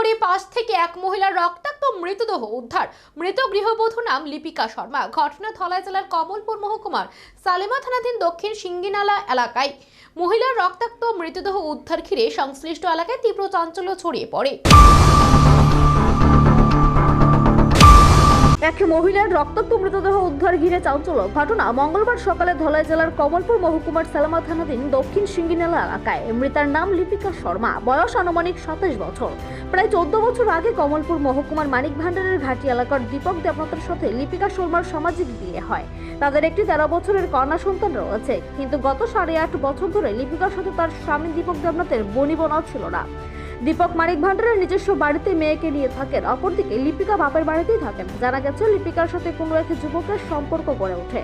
ঘড়ি পাশ থেকে এক মহিলার রক্তাক্ত মৃতদেহ উদ্ধার। মৃত গৃহবধূ নাম লিপিকা শর্মা। ঘটনা ধলাই জেলার কমলপুর মহকুমার সালেমা থানাধীন দক্ষিণ সিঙ্গিনালা এলাকায়। মহিলার রক্তাক্ত মৃতদেহ উদ্ধার ঘিরে সংশ্লিষ্ট এলাকায় তীব্র চাঞ্চল্য ছড়িয়ে পড়ে। এক মহিলার রক্তাক্ত মৃতদেহ উদ্ধার ঘিরে চাঞ্চল্য ঘটনা। মঙ্গলবার সকালে ধলাই জেলার কমলপুর মহকুমার সালামা থানাধীন দক্ষিণ সিঙ্গিনালা এলাকায়। মৃতার নাম লিপিকা শর্মা। বয়স আনুমানিক সাতাশ বছর। প্রায় চোদ্দ বছর আগে কমলপুর মহকুমার মানিক ভান্ডারের ঘাটি এলাকার দীপক দেবনাথের সাথে লিপিকা শর্মার সামাজিক বিয়ে হয়। তাদের একটি তেরো বছরের কন্যা সন্তান রয়েছে। কিন্তু গত সাড়ে আট বছর ধরে লিপিকার সাথে তার স্বামী দীপক দেবনাথের বনিবনা ছিল না। দীপক মানিক ভান্ডারের নিজস্ব বাড়িতে মেয়েকে নিয়ে থাকেন। অপরদিকে লিপিকা বাপের বাড়িতেই থাকেন। জানা গেছে, লিপিকার সাথে কোনো এক যুবকের সম্পর্ক গড়ে ওঠে।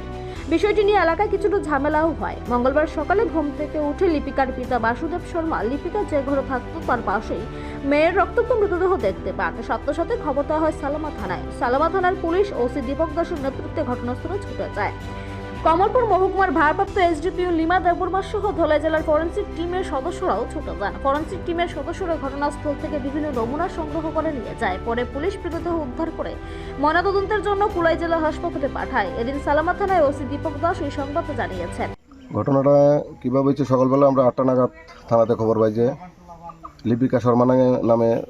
বিষয়টি নিয়ে এলাকায় কিছুটা ঝামেলাও হয়। মঙ্গলবার সকালে ঘুম থেকে উঠে লিপিকার পিতা বাসুদেব শর্মা লিপিকা যে ঘরে থাকতো, তার পাশেই মেয়ের রক্তাক্ত মৃতদেহ দেখতে পান। সাথে সাথে খবর দেওয়া হয় সালামা থানায়। সালামা থানার পুলিশ ওসি দীপক দাসের নেতৃত্বে ঘটনাস্থলে ছুটে যায়। কমলপুর মহকুমার ভারপ্রাপ্ত এসডিপিও লিমা দেববর্মা সহ ধলাই জেলার ফরেন্সিক টিমের সদস্যরাও ছুটে যান ফরেন্সিক টিমের সদস্যরা ঘটনাস্থল থেকে বিভিন্ন নমুনা সংগ্রহ করে নিয়ে যায়। পরে পুলিশ মৃতদেহ উদ্ধার করে ময়নাতদন্তের জন্য কুলাই জেলা হাসপাতালে পাঠায়। এদিন সালামা থানায় ওসি দীপক দাস এই সংবাদ জানিয়েছেন। ঘটনাটা কীভাবে হয়েছে সকালবেলা আমরা আটটা নাগাদ থানাতে খবর পাই যে লিপিকা শর্মা নামে-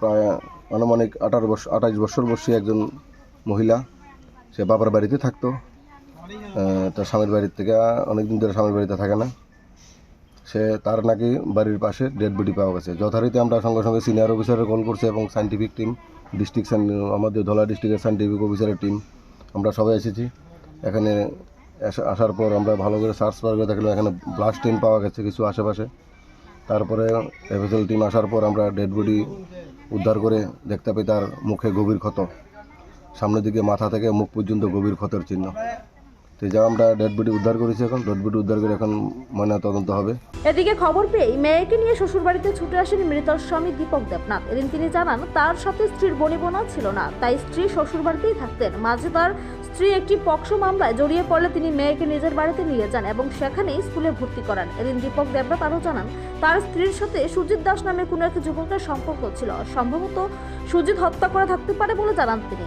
প্রায় আনুমানিক আঠারো বছর আঠাশ বছর বয়সী একজন মহিলা, সে বাবার বাড়িতে থাকতো। তার স্বামীর বাড়ির থেকে, অনেকদিন ধরে স্বামীর বাড়িতে থাকে না। সে, তার নাকি বাড়ির পাশে ডেড বডি পাওয়া গেছে। যথারীতি আমরা সঙ্গে সঙ্গে সিনিয়র অফিসারের কল করছি এবং সাইন্টিফিক টিম ডিস্ট্রিক্ট আমাদের ধলা ডিস্ট্রিক্টের সাইন্টিফিক অফিসারের টিম আমরা সবাই এসেছি। এখানে আসার পর আমরা ভালো করে সার্চ পার করে দেখলাম, এখানে ব্লাস্ট টিম পাওয়া গেছে কিছু আশেপাশে। তারপরে এফএসএল টিম আসার পর আমরা ডেড বডি উদ্ধার করে দেখতে পাই তার মুখে গভীর ক্ষত। সামনের দিকে মাথা থেকে মুখ পর্যন্ত গভীর ক্ষতের চিহ্ন। তো যা আমরা ডেড বডি উদ্ধার করেছি এখন। ডেড বডি উদ্ধার করে এখন ময়না তদন্ত হবে। এদিকে খবর পেয়ে মেয়েকে নিয়ে শ্বশুরবাড়িতে ছুটে আসেন মৃতর স্বামী দীপক দেবনাথ। এদিন তিনি জানান তার সাথে স্ত্রীর বনিবনা ছিল না তাই স্ত্রী শ্বশুরবাড়িতেই থাকতেন। মাঝে তার স্ত্রী একটি পক্সো মামলায় জড়িয়ে পড়লে তিনি মেয়েকে নিজের বাড়িতে নিয়ে যান এবং সেখানেই স্কুলে ভর্তি করান। এদিন দীপক দেবনাথ আরও জানান তার স্ত্রীর সাথে সুজিত দাস নামে কোনো এক যুবকের সম্পর্ক ছিল। সম্ভবত সুজিত হত্যা করে থাকতে পারে বলে জানান তিনি।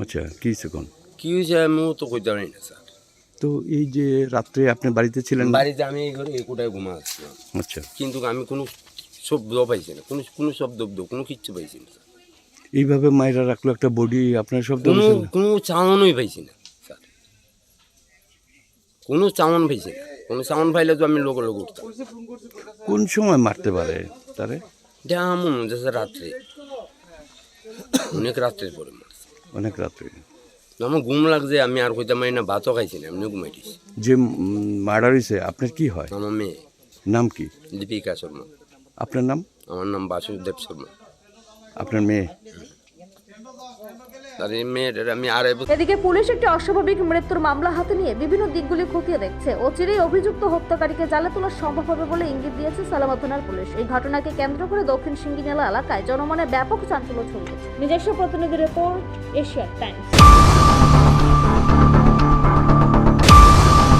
আচ্ছা কি সেখন কি হয়েছে আমিও তো কইতে পারি না স্যার। তো এই যে রাত্রে আপনি বাড়িতে ছিলেন? বাড়িতে আমি এই ঘরে একুটায় ঘুমা আসছিলাম। আচ্ছা। কিন্তু আমি কোনো শব্দ পাইছি না কোনো কোনো শব্দ কোনো কিচ্ছু পাইছি না এইভাবে মায়েরা রাখল একটা বডি আপনার শব্দ কোনো কোনো চাউনই পাইছি না স্যার। কোনো চাউন পাইছি না কোনো চাউন পাইলে তো আমি লোক লোক উঠতাম। কোন সময় মারতে পারে তারে? যেমন যাচ্ছে রাত্রে। অনেক রাত্রের পরে অনেক রাত্রে। আমার ঘুম লাগছে আমি আর কইতে পারি না ভাতও খাইছি না এমনি ঘুমাই দিছি যে মার্ডার হয়েছে আপনার কি হয়? আমার মেয়ে। নাম কি? দীপিকা শর্মা। আপনার নাম? আমার নাম বাসুদেব শর্মা। আপনার মেয়ে আর এই মেয়েটার আমি আড়াই বছর এদিকে পুলিশ একটি অস্বাভাবিক মৃত্যুর মামলা হাতে নিয়ে বিভিন্ন দিকগুলি খতিয়ে দেখছে। অচিরেই অভিযুক্ত হত্যাকারীকে জালে তোলা সম্ভব হবে বলে ইঙ্গিত দিয়েছে সালামা থানার পুলিশ। এই ঘটনাকে কেন্দ্র করে দক্ষিণ সিঙ্গিনালা এলাকায় জনমনে ব্যাপক চাঞ্চল্য ছড়িয়েছে। নিজস্ব প্রতিনিধি রিপোর্ট এশিয়ার টাইমস।